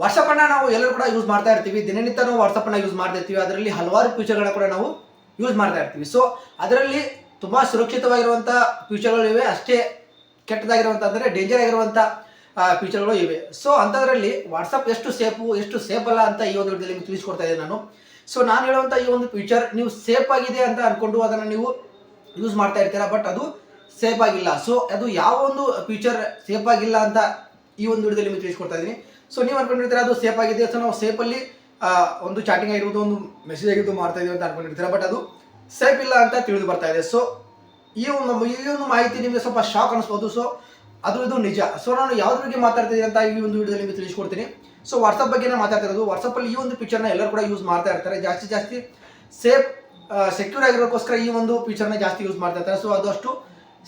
ವಾಟ್ಸಪ್ಪನ್ನು ನಾವು ಎಲ್ಲರೂ ಕೂಡ ಯೂಸ್ ಮಾಡ್ತಾ ಇರ್ತೀವಿ. ದಿನನಿತ್ಯ ನಾವು ವಾಟ್ಸಪ್ಪನ್ನು ಯೂಸ್ ಮಾಡ್ತಾ ಇರ್ತೀವಿ. ಅದರಲ್ಲಿ ಹಲವಾರು ಫೀಚರ್ಗಳನ್ನ ಕೂಡ ನಾವು ಯೂಸ್ ಮಾಡ್ತಾ ಇರ್ತೀವಿ. ಸೊ ಅದರಲ್ಲಿ ತುಂಬ ಸುರಕ್ಷಿತವಾಗಿರುವಂಥ ಫೀಚರ್ಗಳಿವೆ ಅಷ್ಟೇ ಕೆಟ್ಟದಾಗಿರುವಂಥ ಅಂದರೆ ಡೇಂಜರ್ ಫೀಚರ್ಗಳು ಇವೆ. ಸೊ ಅಂಥದ್ರಲ್ಲಿ ವಾಟ್ಸಪ್ ಎಷ್ಟು ಸೇಫು ಎಷ್ಟು ಸೇಫ್ ಅಲ್ಲ ಅಂತ ಈ ಒಂದು ವಿಡಿಯೋದಲ್ಲಿ ನಿಮ್ಗೆ ತಿಳಿಸ್ಕೊಡ್ತಾ ಇದ್ದೀನಿ ನಾನು. ಸೊ ನಾನು ಹೇಳುವಂಥ ಈ ಒಂದು ಫೀಚರ್ ನೀವು ಸೇಫ್ ಆಗಿದೆ ಅಂತ ಅಂದ್ಕೊಂಡು ಅದನ್ನು ನೀವು ಯೂಸ್ ಮಾಡ್ತಾ ಇರ್ತೀರಾ. ಬಟ್ ಅದು ಸೇಫ್ ಆಗಿಲ್ಲ. ಸೊ ಅದು ಯಾವ ಒಂದು ಫೀಚರ್ ಸೇಫ್ ಆಗಿಲ್ಲ ಅಂತ ಈ ಒಂದು ವಿಡಿಯೋದಲ್ಲಿ ನಿಮಗೆ ತಿಳಿಸ್ಕೊಡ್ತಾ ಇದ್ದೀನಿ. ಸೊ ನೀವು ಅನ್ಕೊಂಡಿರ್ತೀರ ಅದು ಸೇಫ್ ಆಗಿದೆ? ಸೊ ನಾವು ಸೇಫಲ್ಲಿ ಒಂದು ಚಾಟಿಂಗ್ ಆಗಿರ್ಬೋದು, ಒಂದು ಮೆಸೇಜ್ ಆಗಿರ್ಬೋದು ಮಾಡ್ತಾ ಇದ್ದೀವಿ ಅಂತ ಅನ್ಕೊಂಡಿರ್ತೀರ? ಬಟ್ ಅದು ಸೇಫ್ ಇಲ್ಲ ಅಂತ ತಿಳಿದು ಬರ್ತಾ ಇದೆ. ಸೊ ಈ ಒಂದು ಈ ಒಂದು ಮಾಹಿತಿ ನಿಮಗೆ ಸ್ವಲ್ಪ ಶಾಕ್ ಅನಿಸ್ಬೋದು. ಸೊ ಅದು ಇದು ನಿಜ. ಸೊ ನಾನು ಯಾವ್ದ್ರ ಬಗ್ಗೆ ಮಾತಾಡ್ತಿದ್ದೀನಿ ಅಂತ ಈ ಒಂದು ವಿಡಿಯೋದಲ್ಲಿ ನಿಮಗೆ ತಿಳಿಸ್ಕೊಡ್ತೀನಿ. ಸೊ ವಾಟ್ಸಪ್ ಬಗ್ಗೆ ನಾನು ಮಾತಾಡ್ತಿರೋದು ವಾಟ್ಸಪ್ಪಲ್ಲಿ ಈ ಒಂದು ಪಿಕ್ಚರ್ನ ಎಲ್ಲರೂ ಕೂಡ ಯೂಸ್ ಮಾಡ್ತಾ ಇರ್ತಾರೆ. ಜಾಸ್ತಿ ಜಾಸ್ತಿ ಸೇಫ್ ಸೆಕ್ಯೂರ್ ಆಗಿರೋಕ್ಕೋಸ್ಕರ ಈ ಒಂದು ಫೀಚರ್ನ ಜಾಸ್ತಿ ಯೂಸ್ ಮಾಡ್ತಾ ಇರ್ತಾರೆ. ಸೊ ಅದು ಅಷ್ಟು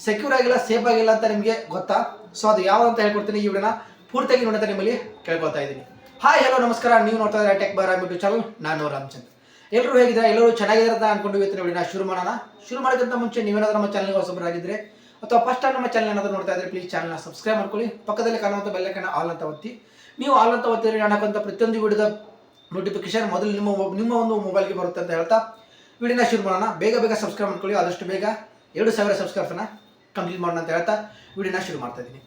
ಸೆಕ್ಯೂರ್ ಆಗಿಲ್ಲ ಸೇಫ್ ಆಗಿಲ್ಲ ಅಂತ ನಿಮಗೆ ಗೊತ್ತಾ? ಸೊ ಅದು ಯಾವ ಅಂತ ಹೇಳ್ಕೊಡ್ತೀನಿ ಈ ವಿಡಿಯೋನ ಪೂರ್ತಿಯಾಗಿ ನೋಡಿ ಅಂತ ನಿಮ್ಮಲ್ಲಿ ಕೇಳ್ಕೊತಾ ಇದ್ದೀನಿ. ಹಾಯ್ ಹಲೋ ನಮಸ್ಕಾರ. ನೀವು ನೋಡ್ತಾ ಇದ್ದಾರೆ ಟೆಕ್ ಬಾರ್ ಯೂಟ್ಯೂಬ್ ಚಾನಲ್ ನಾನು ರಾಮಚಂದ್ರ. ಎಲ್ಲರೂ ಹೇಗಿದ್ರೆ ಎಲ್ಲರೂ ಚೆನ್ನಾಗಿದ್ದಾರೆ ಅಂತ ಅನ್ಕೊಂಡು ಇವತ್ತಿನ ವಿಡಿಯೋನ ಶುರು ಮಾಡೋಣ. ಶುರು ಮಾಡೋಕ್ಕಿಂತ ಮುಂಚೆ ನೀವೇನಾದ್ರೂ ನಮ್ಮ ಚಾನಲ್ಗೆ ಹೊಸಬರಾಗಿದ್ದರೆ ಅಥವಾ ಫಸ್ಟ್ ಟೈಮ್ ನಮ್ಮ ಚಾನಲ್ ಏನಾದರೂ ನೋಡ್ತಾ ಇದ್ರೆ ಪ್ಲೀಸ್ ಚಾನಲ್ನ ಸಬ್ಸ್ಕ್ರೈಬ್ ಮಾಡ್ಕೊಳ್ಳಿ. ಪಕ್ಕದಲ್ಲಿ ಕಾಣುವಂಥ ಬೆಲ್ಲೈಕನ್ನ ಆಲ್ ಅಂತ ಒತ್ತಿ. ನೀವು ಆಲ್ ಅಂತ ಒತ್ತಿದ್ರೆ ನಾನು ಪ್ರತಿಯೊಂದು ವಿಡಿಯೋದ ನೋಟಿಫಿಕೇಶನ್ ಮೊದಲು ನಿಮ್ಮ ನಿಮ್ಮ ಒಂದು ಮೊಬೈಲ್ಗೆ ಬರುತ್ತೆ ಅಂತ ಹೇಳ್ತಾ. ವಿಡಿಯೋನ ಶುರು ಮಾಡೋಣ. ಬೇಗ ಬೇಗ ಸಬ್ಸ್ಕ್ರೈಬ್ ಮಾಡ್ಕೊಳ್ಳಿ. ಆದಷ್ಟು ಬೇಗ ಎರಡು ಸಾವಿರ ಸಬ್ಸ್ಕ್ರೈಬ್ಸನ್ನ ಕಂಪ್ಲೀಟ್ ಮಾಡೋಣ ಅಂತ ಹೇಳ್ತಾ ವಿಡಿಯೋನ ಶುರು ಮಾಡ್ತಾ ಇದ್ದೀನಿ.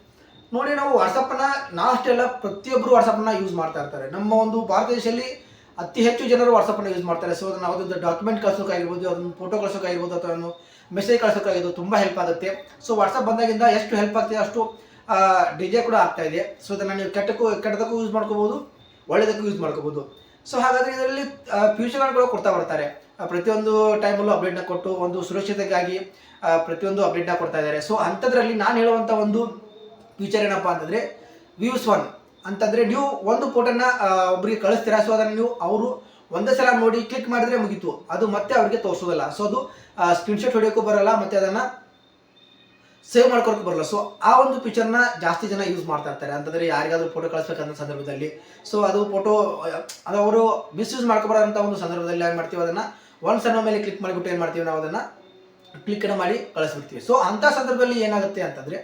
ನೋಡಿ ನಾವು ವಾಟ್ಸಪ್ಪನ್ನ ನಾಷ್ಟೆಲ್ಲ ಪ್ರತಿಯೊಬ್ಬರು ವಾಟ್ಸಪ್ಪನ್ನು ಯೂಸ್ ಮಾಡ್ತಾ ಇರ್ತಾರೆ. ನಮ್ಮ ಒಂದು ಭಾರತ ದೇಶದಲ್ಲಿ ಅತಿ ಹೆಚ್ಚು ಜನರು ವಾಟ್ಸಪ್ಪನ್ನು ಯೂಸ್ ಮಾಡ್ತಾರೆ. ಸೊ ಅದನ್ನು ಯಾವುದೊಂದು ಡಾಕ್ಯುಮೆಂಟ್ ಕಳ್ಸೋಕ್ಕಾಗಿರ್ಬೋದು ಅದನ್ನು ಫೋಟೋ ಕಳ್ಸೋಕ್ಕಾಗಿರ್ಬೋದು ಅಥವಾ ಮೆಸೇಜ್ ಕಳ್ಸೋಕ್ಕಾಗಿರ್ಬೋದು ತುಂಬ ಹೆಲ್ಪ್ ಆಗುತ್ತೆ. ಸೊ ವಾಟ್ಸಪ್ ಬಂದಾಗಿಂದ ಎಷ್ಟು ಹೆಲ್ಪ್ ಆಗ್ತಿದೆ ಅಷ್ಟು ಡಿಜೆ ಕೂಡ ಆಗ್ತಾ ಇದೆ. ಸೊ ಅದನ್ನು ನೀವು ಕೆಟ್ಟಕ್ಕೂ, ಕೆಟ್ಟದಕ್ಕೂ ಯೂಸ್ ಮಾಡ್ಕೋಬೋದು ಒಳ್ಳೆಯದಕ್ಕೂ ಯೂಸ್ ಮಾಡ್ಕೋಬೋದು. ಸೊ ಹಾಗಾದರೆ ಇದರಲ್ಲಿ ಫ್ಯೂಚರ್ಗಳು ಕೊಡ್ತಾ ಬರ್ತಾರೆ. ಪ್ರತಿಯೊಂದು ಟೈಮಲ್ಲೂ ಅಪ್ಡೇಟ್ನ ಕೊಟ್ಟು ಒಂದು ಸುರಕ್ಷತೆಗಾಗಿ ಪ್ರತಿಯೊಂದು ಅಪ್ಡೇಟ್ನ ಕೊಡ್ತಾ ಇದ್ದಾರೆ. ಸೊ ಅಂಥದ್ರಲ್ಲಿ ನಾನು ಹೇಳುವಂಥ ಒಂದು ಫ್ಯೂಚರ್ ಏನಪ್ಪ ಅಂತಂದರೆ ವ್ಯೂಸ್ ಒನ್ ಅಂತಂದರೆ ನೀವು ಒಂದು ಫೋಟೋನ ಒಬ್ಬರಿಗೆ ಕಳಿಸ್ತೀರಾ? ಸೊ ಅದನ್ನು ನೀವು ಅವರು ಒಂದೇ ಸಲ ನೋಡಿ ಕ್ಲಿಕ್ ಮಾಡಿದ್ರೆ ಮುಗೀತು. ಅದು ಮತ್ತೆ ಅವ್ರಿಗೆ ತೋರಿಸೋದಲ್ಲ. ಸೊ ಅದು ಸ್ಕ್ರೀನ್ಶಾಟ್ ಹೊಡೆಯೋಕ್ಕೂ ಬರಲ್ಲ, ಮತ್ತೆ ಅದನ್ನು ಸೇವ್ ಮಾಡ್ಕೊಳಕ್ಕೆ ಬರಲ್ಲ. ಸೊ ಆ ಒಂದು ಪಿಕ್ಚರ್ನ ಜಾಸ್ತಿ ಜನ ಯೂಸ್ ಮಾಡ್ತಾ ಇರ್ತಾರೆ. ಅಂತಂದರೆ ಯಾರಿಗಾದ್ರೂ ಫೋಟೋ ಕಳಿಸ್ಬೇಕಂತ ಸಂದರ್ಭದಲ್ಲಿ. ಸೊ ಅದು ಫೋಟೋ ಅದು ಅವರು ಮಿಸ್ಯೂಸ್ ಮಾಡ್ಕೊಬಾರಂಥ ಒಂದು ಸಂದರ್ಭದಲ್ಲಿ ಏನು ಮಾಡ್ತೀವಿ ಅದನ್ನು? ಒಂದು ಸಣ್ಣ ಮೇಲೆ ಕ್ಲಿಕ್ ಮಾಡಿಬಿಟ್ಟು ಏನು ಮಾಡ್ತೀವಿ ನಾವು ಅದನ್ನು ಕ್ಲಿಕ್ ಮಾಡಿ ಕಳಿಸ್ಬಿಡ್ತೀವಿ. ಸೊ ಅಂಥ ಸಂದರ್ಭದಲ್ಲಿ ಏನಾಗುತ್ತೆ ಅಂತಂದರೆ,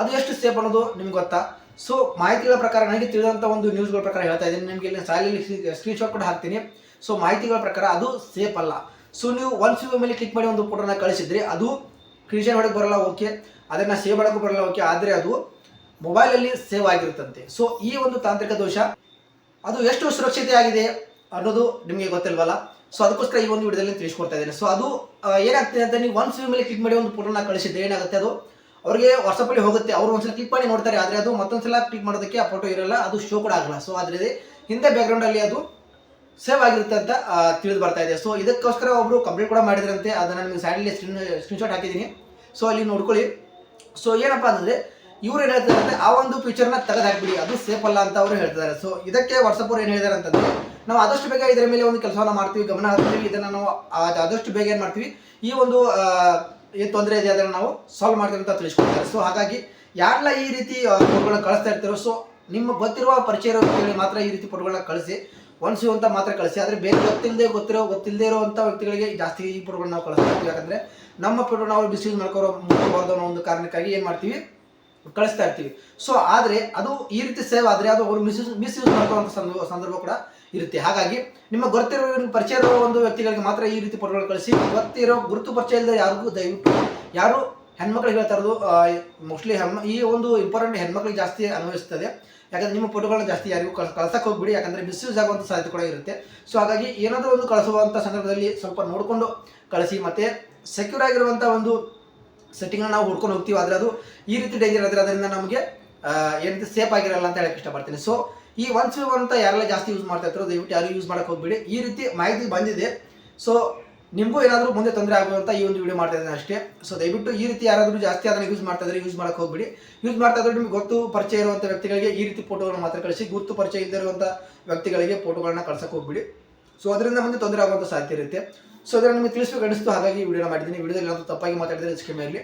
ಅದು ಎಷ್ಟು ಸೇಫ್ ಅನ್ನೋದು ನಿಮ್ಗೆ ಗೊತ್ತಾ? ಸೊ ಮಾಹಿತಿಗಳ ಪ್ರಕಾರ ನನಗೆ ತಿಳಿದಂಥ ಒಂದು ನ್ಯೂಸ್ಗಳ ಪ್ರಕಾರ ಹೇಳ್ತಾ ಇದ್ದೀನಿ. ನಿಮಗೆ ಇಲ್ಲಿ ಸಾಲಲ್ಲಿ ಸ್ಕ್ರೀನ್ಶಾಟ್ ಕೂಡ ಹಾಕ್ತೀನಿ. ಸೊ ಮಾಹಿತಿಗಳ ಪ್ರಕಾರ ಅದು ಸೇಫ್ ಅಲ್ಲ. ಸೊ ನೀವು ಒನ್ಸ್ ಯು ಮೇಲೆ ಕ್ಲಿಕ್ ಮಾಡಿ ಒಂದು ಫೋಟೋನ ಕಳಿಸಿದ್ರೆ ಅದು ಕ್ರಿಯೇಷನ್ ಹೊಡಕ್ಕೆ ಬರಲ್ಲ ಓಕೆ ಅದನ್ನು ಸೇವ್ ಮಾಡೋಕ್ಕೂ ಬರಲ್ಲ ಓಕೆ ಆದರೆ ಅದು ಮೊಬೈಲಲ್ಲಿ ಸೇವ್ ಆಗಿರುತ್ತಂತೆ. ಸೊ ಈ ಒಂದು ತಾಂತ್ರಿಕ ದೋಷ, ಅದು ಎಷ್ಟು ಸುರಕ್ಷತೆ ಆಗಿದೆ ಅನ್ನೋದು ನಿಮಗೆ ಗೊತ್ತಿಲ್ವಲ್ಲ? ಸೊ ಅದಕ್ಕೋಸ್ಕರ ಈ ಒಂದು ವಿಡಿಯೋದಲ್ಲಿ ತಿಳಿಸ್ಕೊಡ್ತಾ ಇದ್ದೇನೆ. ಸೊ ಅದು ಏನಾಗ್ತೀನಿ ಅಂತ ನೀವು ಒನ್ಸ್ ಮೇಲೆ ಕ್ಲಿಕ್ ಮಾಡಿ ಒಂದು ಫೋಟೋನ ಕಳಿಸಿದ್ರೆ ಏನಾಗುತ್ತೆ ಅದು? ಅವರಿಗೆ ವಾಟ್ಸಪ್ಪಲ್ಲಿ ಹೋಗುತ್ತೆ. ಅವರು ಒಂದ್ಸಲ ಕ್ಲಿಕ್ ಮಾಡಿ ನೋಡ್ತಾರೆ, ಆದರೆ ಅದು ಮತ್ತೊಂದ್ಸಲ ಕ್ಲಿಕ್ ಮಾಡೋದಕ್ಕೆ ಆ ಫೋಟೋ ಇರಲ್ಲ, ಅದು ಶೋ ಕೂಡ ಆಗಲ್ಲ. ಸೊ ಆದರೆ ಹಿಂದೆ ಬ್ಯಾಕ್ಗ್ರೌಂಡಲ್ಲಿ ಅದು ಸೇವ್ ಆಗಿರುತ್ತೆ ಅಂತ ತಿಳಿದು ಬರ್ತಾ ಇದೆ. ಸೊ ಇದಕ್ಕೋಸ್ಕರ ಒಬ್ರು ಕಂಪ್ಲೇಂಟ್ ಕೂಡ ಮಾಡಿದ್ರಂತೆ. ಅದನ್ನು ನಿಮ್ಗೆ ಸೈಡಲ್ಲಿ ಸ್ಕ್ರೀನ್ ಸ್ಕ್ರೀನ್ಶಾಟ್ ಹಾಕಿದ್ದೀನಿ. ಸೊ ಅಲ್ಲಿ ನೋಡ್ಕೊಳ್ಳಿ. ಸೊ ಏನಪ್ಪ ಅಂದ್ರೆ ಇವ್ರು ಏನು ಹೇಳ್ತಾರೆ ಆ ಒಂದು ಫೀಚರ್ನ ತೆಗೆದು ಹಾಕ್ಬಿಡಿ. ಅದು ಸೇಫ್ ಅಲ್ಲ ಅಂತ ಅವರು ಹೇಳ್ತಿದ್ದಾರೆ. ಸೊ ಇದಕ್ಕೆ ವಾಟ್ಸಪ್ ಅವ್ರು ಏನು ಹೇಳಿದಾರೆ ಅಂತಂದರೆ, ನಾವು ಆದಷ್ಟು ಬೇಗ ಇದರ ಮೇಲೆ ಒಂದು ಕೆಲಸವನ್ನು ಮಾಡ್ತೀವಿ, ಗಮನ ಹರಿಸ್ತೀವಿ. ಇದನ್ನು ನಾವು ಆದಷ್ಟು ಬೇಗ ಏನು ಮಾಡ್ತೀವಿ, ಈ ಒಂದು ಏನು ತೊಂದರೆ ಇದೆ ಅದನ್ನು ನಾವು ಸಾಲ್ವ್ ಮಾಡ್ತೀವಿ ಅಂತ ತಿಳಿಸ್ಕೊಡ್ತಾರೆ. ಸೊ ಹಾಗಾಗಿ ಯಾರೆಲ್ಲ ಈ ರೀತಿ ಫೋಟೋಗಳನ್ನ ಕಳಿಸ್ತಾ ಇರ್ತಾರೋ ಸೊ ನಿಮ್ಮ ಗೊತ್ತಿರುವ ಪರಿಚಯ ಇರೋ ಮಾತ್ರ ಈ ರೀತಿ ಫೋಟೋಗಳನ್ನ ಕಳಿಸಿ. ಅಂತ ಮಾತ್ರ ಕಳಿಸಿ. ಆದರೆ ಬೇರೆ ಗೊತ್ತಿಲ್ಲದೆ ಗೊತ್ತಿರೋ ಗೊತ್ತಿಲ್ಲದೆ ಇರುವಂಥ ವ್ಯಕ್ತಿಗಳಿಗೆ ಜಾಸ್ತಿ ಈ ಫೋಟೋಗಳನ್ನ ನಾವು ಕಳಿಸ್ತಾ ಇರ್ತೀವಿ. ಯಾಕಂದರೆ ನಮ್ಮ ಫೋಟೋ ನಾವು ಮಿಸ್ಯೂಸ್ ಮಾಡ್ಕೊರೋ ಮುಖ್ಯವಾದ ಅನ್ನೋ ಒಂದು ಕಾರಣಕ್ಕಾಗಿ ಏನು ಮಾಡ್ತೀವಿ? ಕಳಿಸ್ತಾ ಇರ್ತೀವಿ. ಸೊ ಆದರೆ ಅದು ಈ ರೀತಿ ಸೇವ್ ಆದರೆ ಅದು ಅವರು ಮಿಸ್ಯೂಸ್ ಮಿಸ್ಯೂಸ್ ಮಾಡ್ಕೊಳ್ಳುವಂಥ ಸಂದರ್ಭ ಸಂದರ್ಭ ಕೂಡ ಇರುತ್ತೆ. ಹಾಗಾಗಿ ನಿಮ್ಮ ಗೊತ್ತಿರೋ ಪರಿಚಯ ಇರೋ ಒಂದು ವ್ಯಕ್ತಿಗಳಿಗೆ ಮಾತ್ರ ಈ ರೀತಿ ಫೋಟೋಗಳು ಕಳಿಸಿ. ಗೊತ್ತಿರೋ, ಗುರುತು ಪರಿಚಯ ಇಲ್ಲದೆ ಯಾರಿಗೂ ದಯವಿಟ್ಟು ಯಾರು ಹೆಣ್ಮಕ್ಳಿಗೆ ಹೇಳ್ತಾ ಇರೋದು ಮೋಸ್ಟ್ಲಿ ಹೆಣ್ಮ, ಈ ಒಂದು ಇಂಪಾರ್ಟೆಂಟ್ ಹೆಣ್ಮಕ್ಳಿಗೆ ಜಾಸ್ತಿ ಅನ್ವಯಿಸ್ತದೆ. ಯಾಕಂದ್ರೆ ನಿಮ್ಮ ಫೋಟೋಗಳನ್ನ ಜಾಸ್ತಿ ಯಾರಿಗೂ ಕಳ್ ಕಳ್ಸಕ್ಕೆ ಹೋಗ್ಬಿಡಿ. ಯಾಕಂದರೆ ಮಿಸ್ಯೂಸ್ ಆಗುವಂಥ ಸಾಧ್ಯತೆ ಕೂಡ ಇರುತ್ತೆ. ಸೊ ಹಾಗಾಗಿ ಏನಾದರೂ ಒಂದು ಕಳಿಸುವಂಥ ಸಂದರ್ಭದಲ್ಲಿ ಸ್ವಲ್ಪ ನೋಡಿಕೊಂಡು ಕಳಿಸಿ. ಮತ್ತು ಸೆಕ್ಯೂರ್ ಆಗಿರುವಂಥ ಒಂದು ಸೆಟ್ಟಿಂಗ್ನ ನಾವು ಹುಡ್ಕೊಂಡು ಹೋಗ್ತೀವಿ. ಆದರೆ ಅದು ಈ ರೀತಿ ಡೇಂಜರ್ ಆದರೆ ಅದರಿಂದ ನಮಗೆ ಏನಂತ ಸೇಫ್ ಆಗಿರಲ್ಲ ಅಂತ ಹೇಳಕ್ಕೆ ಇಷ್ಟಪಡ್ತೀನಿ. ಸೊ ಈ ಒನ್ಸ್ ಯು ಅಂತ ಯಾರೆಲ್ಲ ಜಾಸ್ತಿ ಯೂಸ್ ಮಾಡ್ತಾ ಇರ್ತಾರೋ, ದಯವಿಟ್ಟು ಯಾರು ಯೂಸ್ ಮಾಡಕ್ಕೆ ಹೋಗ್ಬೇಡಿ. ಈ ರೀತಿ ಮಾಹಿತಿ ಬಂದಿದೆ. ಸೊ ನಿಮಗೂ ಏನಾದರೂ ಮುಂದೆ ತೊಂದರೆ ಆಗುವಂತ ಈ ಒಂದು ವಿಡಿಯೋ ಮಾಡ್ತಾ ಇದ್ದೀನಿ ಅಷ್ಟೇ. ಸೊ ದಯವಿಟ್ಟು ಈ ರೀತಿ ಯಾರಾದರೂ ಜಾಸ್ತಿ ಅದನ್ನು ಯೂಸ್ ಮಾಡ್ತಾ ಇದ್ರೆ ಯೂಸ್ ಮಾಡಕ್ಕೆ ಹೋಗ್ಬಿಡಿ. ಯೂಸ್ ಮಾಡ್ತಾ ಇದ್ರೆ ನಿಮ್ಗೆ ಗೊತ್ತು, ಪರಿಚಯ ಇರುವಂಥ ವ್ಯಕ್ತಿಗಳಿಗೆ ಈ ರೀತಿ ಫೋಟೋಗಳನ್ನು ಮಾತ್ರ ಕಳಿಸಿ. ಗುರುತು ಪರಿಚಯ ಇದ್ದಿರುವಂಥ ವ್ಯಕ್ತಿಗಳಿಗೆ ಫೋಟೋಗಳನ್ನ ಕಳ್ಸಕ್ಕೆ ಹೋಗ್ಬಿಡಿ. ಸೊ ಅದರಿಂದ ಮುಂದೆ ತೊಂದರೆ ಆಗುವಂಥ ಸಾಧ್ಯ ಇರುತ್ತೆ. ಸೊ ಅದನ್ನು ನಿಮಗೆ ತಿಳಿಸ್ಬೇಕು ಅನಿಸ್ತು ಹಾಗಾಗಿ ಈ ವಿಡಿಯೋನ ಮಾಡಿದ್ದೀನಿ. ವಿಡಿಯೋದಲ್ಲಿ ಏನಾದರೂ ತಪ್ಪಾಗಿ ಮಾತಾಡಿದರೆ ಸ್ಕೀಮ್ ಇರಲಿ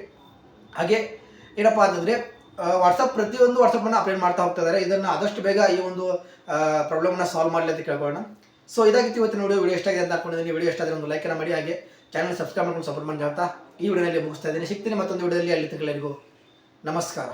ಹಾಗೆ, ಏನಪ್ಪ ಅಂತಂದರೆ ವಾಟ್ಸಪ್ ಪ್ರತಿಯೊಂದು ವಾಟ್ಸಪ್ಪನ್ನು ಅಪ್ಡೇಟ್ ಮಾಡ್ತಾ ಹೋಗ್ತಾ ಇದ್ದಾರೆ. ಇದನ್ನು ಆದಷ್ಟು ಬೇಗ ಈ ಒಂದು ಪ್ರಾಬ್ಲಮ್ನ ಸಾಲ್ವ್ ಮಾಡಲಿ ಅಂತ ಕೇಳ್ಕೊಳ್ಳೋಣ. ಸೊ ಇದಾಗಿತ್ತು ಇವತ್ತಿನ ವಿಡಿಯೋ ವಿಡಿಯೋ ಎಷ್ಟಾಗಿದೆ ಅಂತ ಹಾಕೊಂಡಿದ್ದೀನಿ ವಿಡಿಯೋ ಎಷ್ಟಾದ್ರೆ ಒಂದು ಲೈಕನ್ನು ಮಾಡಿ. ಹಾಗೆ ಚಾನಲ್ ಸಬ್ಸ್ಕ್ರೈಬ್ ಮಾಡ್ಕೊಂಡು ಸಪೋರ್ಟ್ ಮಾಡಿ ಹೇಳ್ತಾ ಈ ವಿಡಿಯೋನಲ್ಲಿ ಮುಗಿಸ್ತಾ ಇದ್ದೀನಿ. ಸಿಗ್ತೀನಿ ಮತ್ತೊಂದು ವಿಡಿಯೋದಲ್ಲಿ. ಅಲ್ಲಿ ತಗೊಳ್ಳರಿಗೂ ನಮಸ್ಕಾರ.